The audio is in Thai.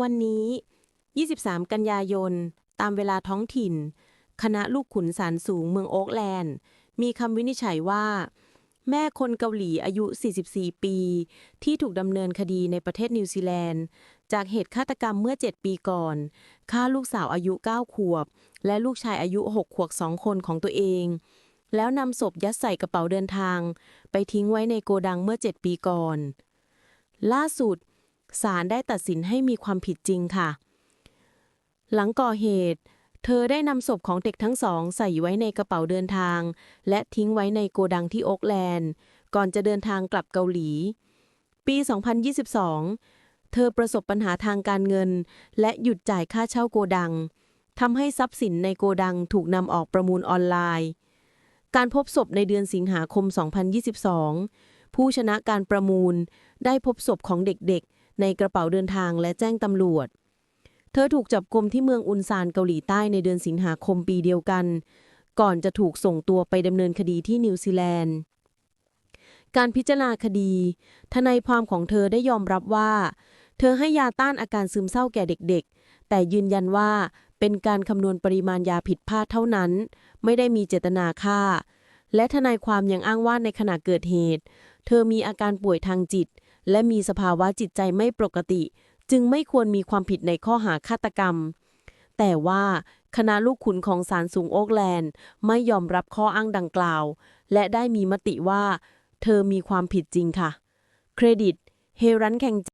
วันนี้ 23 กันยายน ตามเวลาท้องถิ่น คณะลูกขุนศาลสูงเมืองโอ๊กแลนด์ มีคำวินิจฉัยว่า แม่คนเกาหลีอายุ 44 ปี ที่ถูกดำเนินคดีในประเทศนิวซีแลนด์ จากเหตุฆาตกรรมเมื่อ 7 ปีก่อนฆ่าลูกสาวอายุ 9 ขวบ และลูกชายอายุ 6 ขวบ 2 คนของตัวเอง แล้วนำศพยัดใส่กระเป๋าเดินทาง ไปทิ้งไว้ในโกดังเมื่อ 7 ปีก่อน ล่าสุด ศาลได้ตัดสินให้มีความผิดจริงค่ะ หลังก่อเหตุ เธอได้นำศพของเด็กทั้งสองใส่ไว้ในกระเป๋าเดินทาง และทิ้งไว้ในโกดังที่โอ๊กแลนด์ ก่อนจะเดินทางกลับเกาหลี ปี 2022 เธอประสบปัญหาทางการเงิน และหยุดจ่ายค่าเช่าโกดังทำให้ทรัพย์สินในโกดังถูกนำออกประมูลออนไลน์ การพบศพในเดือนสิงหาคม 2022 ผู้ชนะการประมูลได้พบศพของเด็กๆ ในกระเป๋าเดินทางและแจ้งตำรวจ เธอถูกจับกุมที่เมืองอุนซานเกาหลีใต้ในเดือนสิงหาคมปีเดียวกัน ก่อนจะถูกส่งตัวไปดำเนินคดีที่นิวซีแลนด์ การพิจารณาคดี ทนายความของเธอได้ยอมรับว่า เธอให้ยาต้านอาการซึมเศร้าแก่เด็กๆ แต่ยืนยันว่าเป็นการคำนวณปริมาณยาผิดพลาดเท่านั้น ไม่ได้มีเจตนาฆ่า และทนายความยังอ้างว่าในขณะเกิดเหตุ เธอมีอาการป่วยทางจิต และมีสภาวะจิตใจไม่ปกติ จึงไม่ควรมีความผิดในข้อหาฆาตกรรม แต่ว่าคณะลูกขุนของศาลสูงโอ๊กแลนด์ไม่ยอมรับข้ออ้างดังกล่าว และได้มีมติว่า เธอมีความผิดจริงค่ะ เครดิต เฮรันแข่ง